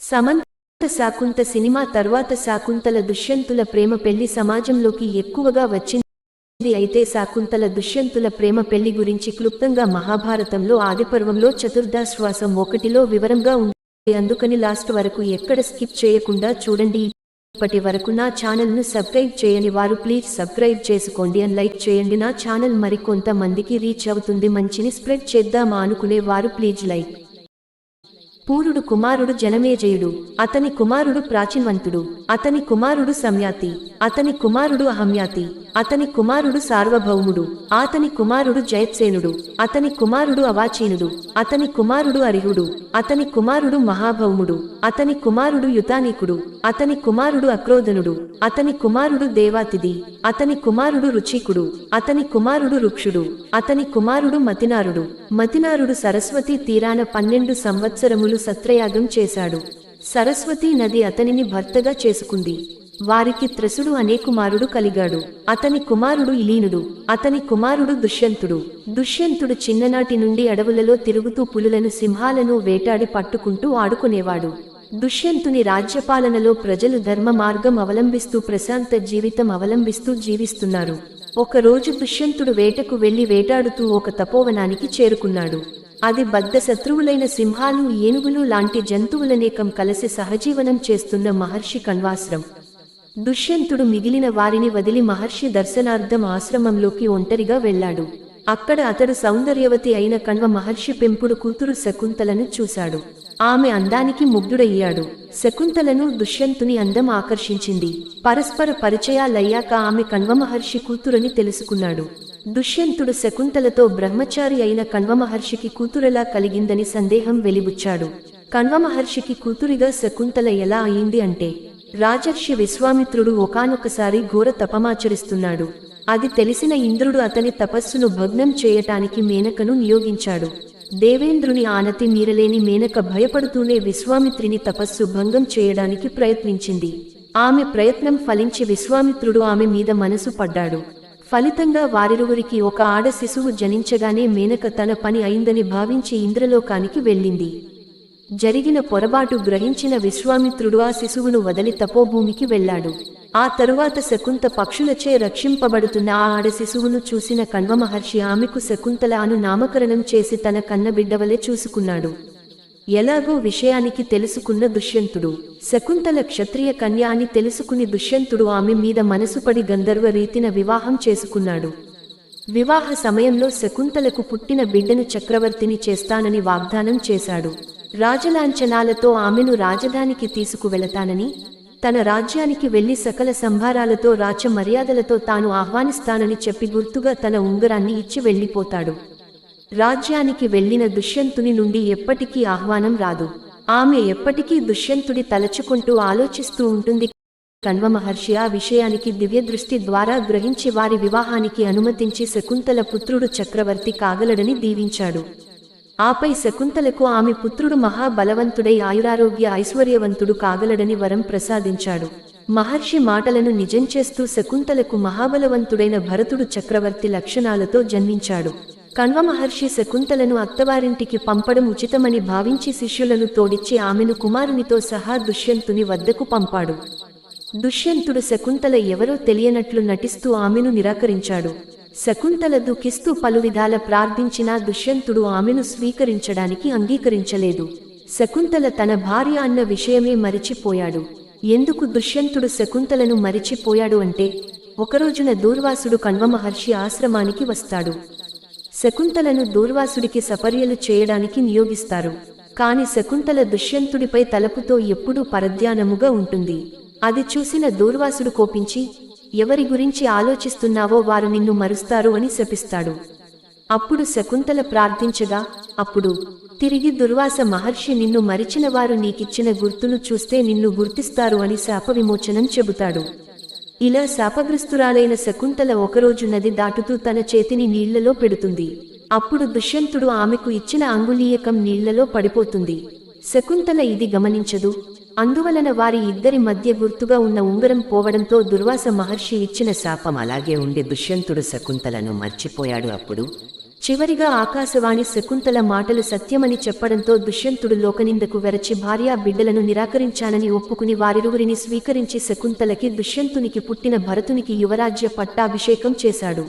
Samantha శాకుంత cinema తర్వాత శాకుంతల దుష్యంతుల ప్రేమ పెళ్ళి సమాజంలోకి ఎక్కువగా వచ్చింది. అయితే శాకుంతల దుష్యంతుల ప్రేమ పెళ్ళి గురించి క్లుప్తంగా మహాభారతంలో ఆదిపర్వంలో చతుర్దాశ్వాసం ఒకటిలో వివరంగా ఉంది. అందుకని లాస్ట్ వరకు ఎక్కడ స్కిప్ చేయకుండా చూడండి. ఇప్పటి వరకు నా ఛానల్ను సబ్స్క్రైబ్ చేయని వారు ప్లీజ్ సబ్స్క్రైబ్ చేసుకోండి అండ్ లైక్ చేయండి. నా ఛానల్ మరికొంత మందికి రీచ్ అవుతుంది. మంచిని స్ప్రెడ్ చేద్దామా అనుకునే వారు ప్లీజ్ లైక్ పూరుడు కుమారుడు జనమేజయుడు అతని కుమారుడు ప్రాచీన్వంతుడు అతని కుమారుడు సంయాతి అతని కుమారుడు అహమ్యాతి. అతని కుమారుడు సార్వభౌముడు అతని కుమారుడు జయత్సేనుడు అతని కుమారుడు అవాచీనుడు అతని కుమారుడు అరిహుడు అతని కుమారుడు మహాభౌముడు అతని కుమారుడు యుతానీకుడు అతని కుమారుడు అక్రోధనుడు అతని కుమారుడు దేవాతిది అతని కుమారుడు రుచికుడు అతని కుమారుడు రుక్షుడు అతని కుమారుడు మతినారుడు మతినారుడు సరస్వతి తీరాన పన్నెండు సంవత్సరములు సత్రయాగం చేశాడు సరస్వతీ నది అతనిని భర్తగా చేసుకుంది వారికి త్రసుడు అనే కుమారుడు కలిగాడు. అతని కుమారుడు ఇలీనుడు అతని కుమారుడు దుష్యంతుడు. దుష్యంతుడు చిన్ననాటి నుండి అడవులలో తిరుగుతూ పులులను సింహాలను వేటాడి పట్టుకుంటూ ఆడుకునేవాడు. దుష్యంతుని రాజ్యపాలనలో ప్రజలు ధర్మ మార్గం అవలంబిస్తూ ప్రశాంత జీవితం అవలంబిస్తూ జీవిస్తున్నారు. ఒకరోజు దుష్యంతుడు వేటకు వెళ్ళి వేటాడుతూ ఒక తపోవనానికి చేరుకున్నాడు. అది బద్ద శత్రువులైన సింహాలు ఏనుగులు లాంటి జంతువులనేకం కలిసి సహజీవనం చేస్తున్న మహర్షి కణ్వాశ్రం. దుష్యంతుడు మిగిలిన వారిని వదిలి మహర్షి దర్శనార్థం ఆశ్రమంలోకి ఒంటరిగా వెళ్ళాడు. అక్కడ అతడు సౌందర్యవతి అయిన కణ్వ మహర్షి పెంపుడు కూతురు శకుంతలను చూశాడు. ఆమె అందానికి ముగ్ధుడయ్యాడు. శకుంతలను దుష్యంతుని అందం ఆకర్షించింది. పరస్పర పరిచయాలయ్యాక ఆమె కణ్వ మహర్షి కూతురని తెలుసుకున్నాడు. దుష్యంతుడు శకుంతలతో బ్రహ్మచారి అయిన కణ్వ మహర్షికి కూతురెలా కలిగిందని సందేహం వెలిబుచ్చాడు. కణ్వ మహర్షికి కూతురిగా శకుంతల ఎలా అయింది అంటే రాజర్షి విశ్వామిత్రుడు ఒకానొకసారి ఘోర తపమాచరిస్తున్నాడు. అది తెలిసిన ఇంద్రుడు అతని తపస్సును భగ్నం చేయటానికి మేనకను నియోగించాడు. దేవేంద్రుని ఆనతి మీరలేని మేనక భయపడుతూనే విశ్వామిత్రిని తపస్సు భంగం చేయడానికి ప్రయత్నించింది. ఆమె ప్రయత్నం ఫలించి విశ్వామిత్రుడు ఆమె మీద మనసు పడ్డాడు. ఫలితంగా వారిరువురికి ఒక ఆడ శిశువు జనించగానే మేనక తన పని అయిందని భావించి ఇంద్రలోకానికి వెళ్ళింది. జరిగిన పొరబాటు గ్రహించిన విశ్వామిత్రుడు ఆ శిశువును వదలి తపోభూమికి వెళ్ళాడు. ఆ తరువాత శకుంత పక్షులచే రక్షింపబడుతున్న ఆ ఆడ శిశువును చూసిన కణ్వ మహర్షి ఆమెకు శకుంతల అను నామకరణం చేసి తన కన్నబిడ్డవలే చూసుకున్నాడు. ఎలాగో విషయానికి తెలుసుకున్న దుష్యంతుడు. శకుంతల క్షత్రియ కన్య అని తెలుసుకుని దుష్యంతుడు ఆమె మీద మనసుపడి గంధర్వ రీతిన వివాహం చేసుకున్నాడు. వివాహ సమయంలో శకుంతలకు పుట్టిన బిడ్డను చక్రవర్తిని చేస్తానని వాగ్దానం చేశాడు. రాజలాంఛనాలతో ఆమెను రాజధానికి తీసుకువెళతానని తన రాజ్యానికి వెళ్ళి సకల సంభారాలతో రాచ మర్యాదలతో తాను ఆహ్వానిస్తానని చెప్పి గుర్తుగా తన ఉంగరాన్ని ఇచ్చి వెళ్ళిపోతాడు రాజ్యానికి వెళ్ళిన దుష్యంతుని నుండి ఎప్పటికీ ఆహ్వానం రాదు. ఆమె ఎప్పటికీ దుష్యంతుడి తలచుకుంటూ ఆలోచిస్తూ ఉంటుంది. కణ్వ మహర్షి ఆ విషయానికి దివ్యదృష్టి ద్వారా గ్రహించి వారి వివాహానికి అనుమతించి శకుంతల పుత్రుడు చక్రవర్తి కాగలడని దీవించాడు. ఆపై శకుంతలకు ఆమె పుత్రుడు మహాబలవంతుడై ఆయురారోగ్య ఐశ్వర్యవంతుడు కాగలడని వరం ప్రసాదించాడు. మహర్షి మాటలను నిజం చేస్తూ శకుంతలకు మహాబలవంతుడైన భరతుడు చక్రవర్తి లక్షణాలతో జన్మించాడు. కణ్వ మహర్షి శకుంతలను అత్తవారింటికి పంపడం ఉచితమని భావించి శిష్యులను తోడిచ్చి ఆమెను కుమారునితో సహా దుష్యంతుని వద్దకు పంపాడు. దుష్యంతుడు శకుంతల ఎవరో తెలియనట్లు నటిస్తూ ఆమెను నిరాకరించాడు. శకుంతల దుఃఖిస్తూ పలు విధాల ప్రార్థించినా దుష్యంతుడు ఆమెను స్వీకరించడానికి అంగీకరించలేదు. శకుంతల తన భార్య అన్న విషయమే మరిచిపోయాడు. ఎందుకు దుష్యంతుడు శకుంతలను మరిచిపోయాడు అంటే ఒకరోజున దూర్వాసుడు కణ్వ మహర్షి ఆశ్రమానికి వస్తాడు. శకుంతలను దూర్వాసుడికి సపర్యలు చేయడానికి నియోగిస్తారు. కాని శకుంతల దుష్యంతుడిపై తలపుతో ఎప్పుడూ పరధ్యానముగా ఉంటుంది. అది చూసిన దూర్వాసుడు కోపించి ఎవరి గురించి ఆలోచిస్తున్నావో వారు నిన్ను మరుస్తారు అని శపిస్తాడు. అప్పుడు శకుంతల ప్రార్థించగా అప్పుడు తిరిగి దుర్వాస మహర్షి నిన్ను మరిచిన వారు నీకిచ్చిన గుర్తును చూస్తే నిన్ను గుర్తిస్తారు అని శాప విమోచనం చెబుతాడు. ఇలా శాపగ్రస్తురాలైన శకుంతల ఒకరోజు నది దాటుతూ తన చేతిని నీళ్ళలో పెడుతుంది. అప్పుడు దుష్యంతుడు ఆమెకు ఇచ్చిన అంగుళీయకం నీళ్ళలో పడిపోతుంది. శకుంతల ఇది గమనించదు అందువలన వారి ఇద్దరి మధ్య గుర్తుగా ఉన్న ఉంగరం పోవడంతో దుర్వాస మహర్షి ఇచ్చిన శాపం అలాగే ఉండి దుష్యంతుడు శకుంతలను మర్చిపోయాడు అప్పుడు. చివరిగా ఆకాశవాణి శకుంతల మాటలు సత్యమని చెప్పడంతో దుష్యంతుడు లోకనిందకు వెరచి భార్యా బిడ్డలను నిరాకరించానని ఒప్పుకుని వారిరువురిని స్వీకరించి శకుంతలకి దుష్యంతునికి పుట్టిన భరతునికి యువరాజ్య పట్టాభిషేకం చేశాడు.